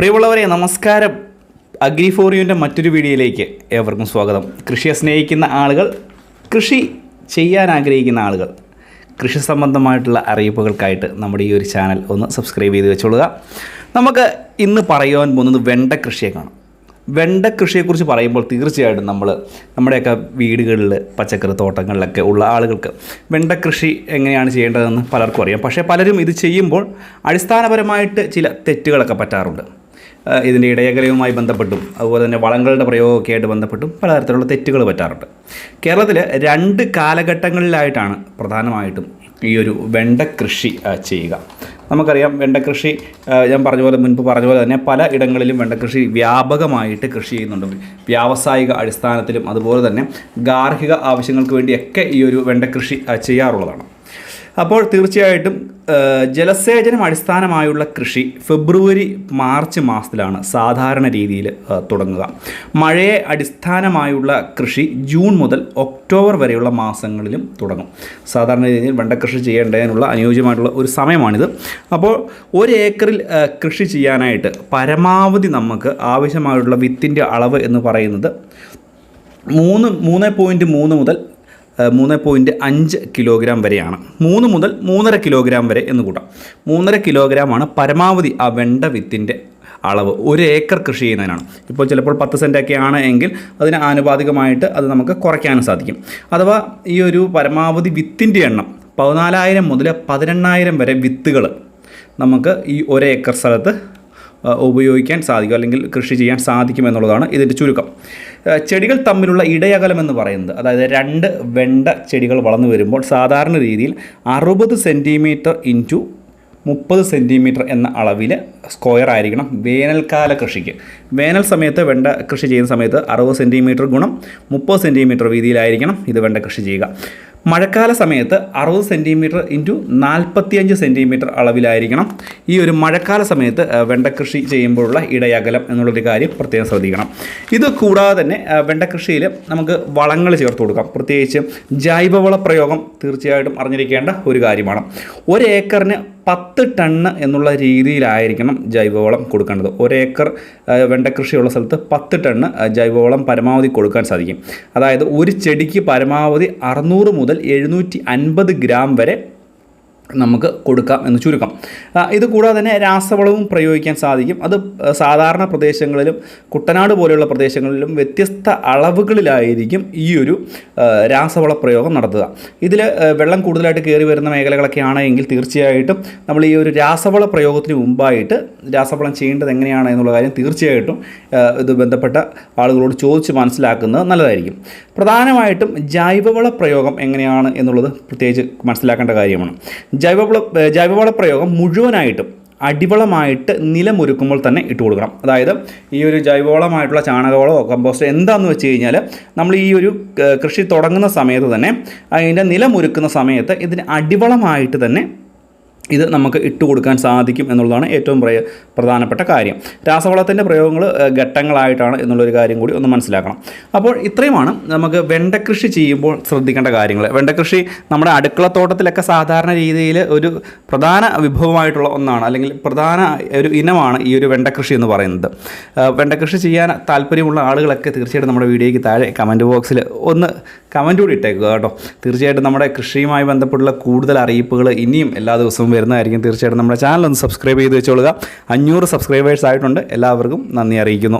പ്രിയമുള്ളവരെ നമസ്കാരം. അഗ്രിഫോറിയുവിന്റെ മറ്റൊരു വീഡിയോയിലേക്ക് ഏവർക്കും സ്വാഗതം. കൃഷിയെ സ്നേഹിക്കുന്ന ആളുകൾ കൃഷി ചെയ്യാൻ ആഗ്രഹിക്കുന്ന ആളുകൾ. കൃഷി സംബന്ധമായിട്ടുള്ള അറിയിപ്പുകൾക്കായിട്ട് നമ്മുടെ ഈ ഒരു ചാനൽ ഒന്ന് സബ്സ്ക്രൈബ് ചെയ്ത് വെച്ചോളുക. നമുക്ക് ഇന്ന് പറയുവാൻ പോകുന്നത് വെണ്ട കൃഷിയെക്കാണ് വെണ്ട കൃഷിയെക്കുറിച്ച് പറയുമ്പോൾ തീർച്ചയായിട്ടും നമ്മൾ നമ്മുടെയൊക്കെ വീടുകളിൽ പച്ചക്കറി തോട്ടങ്ങളിലൊക്കെ ഉള്ള ആളുകൾക്ക് വെണ്ട കൃഷി എങ്ങനെയാണ് ചെയ്യേണ്ടതെന്ന് പലർക്കും അറിയാം. പക്ഷേ പലരും ഇത് ചെയ്യുമ്പോൾ അടിസ്ഥാനപരമായിട്ട് ചില തെറ്റുകളൊക്കെ പറ്റാറുണ്ട്. ഇതിന്റെ ഇടയകലയുമായി ബന്ധപ്പെട്ടും അതുപോലെ തന്നെ വളങ്ങളുടെ പ്രയോഗമൊക്കെ ആയിട്ട് ബന്ധപ്പെട്ടും പലതരത്തിലുള്ള തെറ്റുകൾ പറ്റാറുണ്ട്. കേരളത്തിൽ രണ്ട് കാലഘട്ടങ്ങളിലായിട്ടാണ് പ്രധാനമായിട്ടും ഈ ഒരു വെണ്ട കൃഷി ചെയ്യുക. നമുക്കറിയാം വെണ്ടക്കൃഷി കൃഷി ഞാൻ പറഞ്ഞ പോലെ മുൻപ് പറഞ്ഞ പോലെ തന്നെ പല ഇടങ്ങളിലും വെണ്ടക്കൃഷി കൃഷി വ്യാപകമായിട്ട് കൃഷി ചെയ്യുന്നുണ്ട്. വ്യാവസായിക അടിസ്ഥാനത്തിലും അതുപോലെ തന്നെ ഗാർഹിക ആവശ്യങ്ങൾക്ക് വേണ്ടിയൊക്കെ ഈ ഒരു വെണ്ടക്കൃഷി ചെയ്യാറുള്ളതാണ്. അപ്പോൾ തീർച്ചയായിട്ടും ജലസേചനം അടിസ്ഥാനമായുള്ള കൃഷി ഫെബ്രുവരി മാർച്ച് മാസത്തിലാണ് സാധാരണ രീതിയിൽ തുടങ്ങുക. മഴയെ അടിസ്ഥാനമായുള്ള കൃഷി ജൂൺ മുതൽ ഒക്ടോബർ വരെയുള്ള മാസങ്ങളിലും തുടങ്ങും. സാധാരണ രീതിയിൽ വെണ്ടക്കൃഷി ചെയ്യേണ്ടതിനുള്ള അനുയോജ്യമായിട്ടുള്ള ഒരു സമയമാണിത്. അപ്പോൾ ഒരു ഏക്കറിൽ കൃഷി ചെയ്യാനായിട്ട് പരമാവധി നമുക്ക് ആവശ്യമായിട്ടുള്ള വിത്തിന്റെ അളവ് എന്ന് പറയുന്നത് മൂന്ന് മൂന്ന് പോയിന്റ് മൂന്ന് മുതൽ മൂന്ന് പോയിന്റ് അഞ്ച് കിലോഗ്രാം വരെയാണ്. മൂന്ന് മുതൽ മൂന്നര കിലോഗ്രാം വരെ എന്ന് കൂട്ടാം. മൂന്നര കിലോഗ്രാമാണ് പരമാവധി ആ വെണ്ട വിത്തിന്റെ അളവ്. ഒരു ഏക്കർ കൃഷി ചെയ്യുന്നതിനാണ്. ഇപ്പോൾ ചിലപ്പോൾ പത്ത് സെന്റൊക്കെ ആണ് എങ്കിൽ അതിന് ആനുപാതികമായിട്ട് അത് നമുക്ക് കുറയ്ക്കാനും സാധിക്കും. അഥവാ ഈ ഒരു പരമാവധി വിത്തിന്റെ എണ്ണം പതിനാലായിരം മുതൽ പതിനെണ്ണായിരം വരെ വിത്തുകൾ നമുക്ക് ഈ ഒരേക്കർ സ്ഥലത്ത് ഉപയോഗിക്കാൻ സാധിക്കും അല്ലെങ്കിൽ കൃഷി ചെയ്യാൻ സാധിക്കും എന്നുള്ളതാണ് ഇതിന്റെ ചുരുക്കം. ചെടികൾ തമ്മിലുള്ള ഇടയകലം എന്ന് പറയുന്നത് അതായത് രണ്ട് വെണ്ട ചെടികൾ വളർന്നു വരുമ്പോൾ സാധാരണ രീതിയിൽ അറുപത് സെന്റിമീറ്റർ ഇന്റു മുപ്പത് സെന്റിമീറ്റർ എന്ന അളവിൽ സ്ക്വയർ ആയിരിക്കണം വേനൽക്കാല കൃഷിക്ക്. വേനൽ സമയത്ത് വെണ്ട കൃഷി ചെയ്യുന്ന സമയത്ത് അറുപത് സെന്റിമീറ്റർ ഗുണം മുപ്പത് സെന്റിമീറ്റർ വീതിയിലായിരിക്കണം ഇത് വെണ്ട കൃഷി ചെയ്യുക. മഴക്കാല സമയത്ത് അറുപത് സെന്റിമീറ്റർ ഇന്റു നാൽപ്പത്തിയഞ്ച് സെന്റിമീറ്റർ അളവിലായിരിക്കണം. ഈ ഒരു മഴക്കാല സമയത്ത് വെണ്ടക്കൃഷി വെണ്ട കൃഷി ചെയ്യുമ്പോഴുള്ള ഇടയകലം എന്നുള്ളൊരു കാര്യം പ്രത്യേകം ശ്രദ്ധിക്കണം. ഇത് കൂടാതെ തന്നെ വെണ്ടക്കൃഷിയിൽ നമുക്ക് വളങ്ങൾ ചേർത്ത് കൊടുക്കാം. പ്രത്യേകിച്ച് ജൈവവള പ്രയോഗം തീർച്ചയായിട്ടും അറിഞ്ഞിരിക്കേണ്ട ഒരു കാര്യമാണ്. ഒരു ഏക്കറിന് പത്ത് ടണ്ണ് എന്നുള്ള രീതിയിലായിരിക്കണം ജൈവവളം കൊടുക്കേണ്ടത്. ഒരേക്കർ വെണ്ടക്കൃഷിയുള്ള സ്ഥലത്ത് പത്ത് ടണ്ണ് ജൈവവളം പരമാവധി കൊടുക്കാൻ സാധിക്കും. അതായത് ഒരു ചെടിക്ക് പരമാവധി അറുന്നൂറ് മുതൽ എഴുന്നൂറ്റി അൻപത് ഗ്രാം വരെ നമുക്ക് കൊടുക്കാം എന്ന് ചുരുക്കം. ഇത് കൂടാതെ തന്നെ രാസവളവും പ്രയോഗിക്കാൻ സാധിക്കും. അത് സാധാരണ പ്രദേശങ്ങളിലും കുട്ടനാട് പോലെയുള്ള പ്രദേശങ്ങളിലും വ്യത്യസ്ത അളവുകളിലായിരിക്കും ഈ ഒരു രാസവള പ്രയോഗം നടത്തുക. ഇതിൽ വെള്ളം കൂടുതലായിട്ട് കയറി വരുന്ന മേഖലകളൊക്കെ ആണെങ്കിൽ തീർച്ചയായിട്ടും നമ്മൾ ഈ ഒരു രാസവള പ്രയോഗത്തിന് മുമ്പായിട്ട് രാസവളം ചെയ്യേണ്ടത് എങ്ങനെയാണ് എന്നുള്ള കാര്യം തീർച്ചയായിട്ടും ഇത് ബന്ധപ്പെട്ട ആളുകളോട് ചോദിച്ച് മനസ്സിലാക്കുന്നത് നല്ലതായിരിക്കും. പ്രധാനമായിട്ടും ജൈവവള പ്രയോഗം എങ്ങനെയാണ് എന്നുള്ളത് പ്രത്യേകിച്ച് മനസ്സിലാക്കേണ്ട കാര്യമാണ്. ജൈവവള ജൈവവള പ്രയോഗം മുഴുവനായിട്ടും അടിവളമായിട്ട് നിലമൊരുക്കുമ്പോൾ തന്നെ ഇട്ട് കൊടുക്കണം. അതായത് ഈ ഒരു ജൈവവളമായിട്ടുള്ള ചാണകവളമോ കമ്പോസ്റ്റോ എന്താണെന്ന് വെച്ച് കഴിഞ്ഞാൽ നമ്മൾ ഈ ഒരു കൃഷി തുടങ്ങുന്ന സമയത്ത് തന്നെ അതിന്റെ നിലമൊരുക്കുന്ന സമയത്ത് ഇതിന് അടിവളമായിട്ട് തന്നെ ഇത് നമുക്ക് ഇട്ട് കൊടുക്കാൻ സാധിക്കും എന്നുള്ളതാണ് ഏറ്റവും പ്രധാനപ്പെട്ട കാര്യം. രാസവളത്തിന്റെ പ്രയോഗങ്ങൾ ഘട്ടങ്ങളായിട്ടാണ് എന്നുള്ളൊരു കാര്യം കൂടി ഒന്ന് മനസ്സിലാക്കണം. അപ്പോൾ ഇത്രയുമാണ് നമുക്ക് വെണ്ടക്കൃഷി ചെയ്യുമ്പോൾ ശ്രദ്ധിക്കേണ്ട കാര്യങ്ങൾ വെണ്ടക്കൃഷി നമ്മുടെ അടുക്കളത്തോട്ടത്തിലൊക്കെ സാധാരണ രീതിയിൽ ഒരു പ്രധാന വിഭവമായിട്ടുള്ള ഒന്നാണ് അല്ലെങ്കിൽ പ്രധാന ഒരു ഇനമാണ് ഈ ഒരു വെണ്ടക്കൃഷി എന്ന് പറയുന്നത്. വെണ്ടക്കൃഷി ചെയ്യാൻ താല്പര്യമുള്ള ആളുകളൊക്കെ തീർച്ചയായിട്ടും നമ്മുടെ വീഡിയോയ്ക്ക് താഴെ കമന്റ് ബോക്സിൽ ഒന്ന് കമന്റ് കൂടി ഇട്ടേക്കുക കേട്ടോ. തീർച്ചയായിട്ടും നമ്മുടെ കൃഷിയുമായി ബന്ധപ്പെട്ടുള്ള കൂടുതൽ അറിയിപ്പുകൾ ഇനിയും എല്ലാ ദിവസവും വരുന്നതായിരിക്കും. തീർച്ചയായിട്ടും നമ്മുടെ ചാനൽ ഒന്ന് സബ്സ്ക്രൈബ് ചെയ്ത് വെച്ചോളുക. അഞ്ഞൂറ് സബ്സ്ക്രൈബേഴ്സ് ആയിട്ടുണ്ട്. എല്ലാവർക്കും നന്ദി അറിയിക്കുന്നു.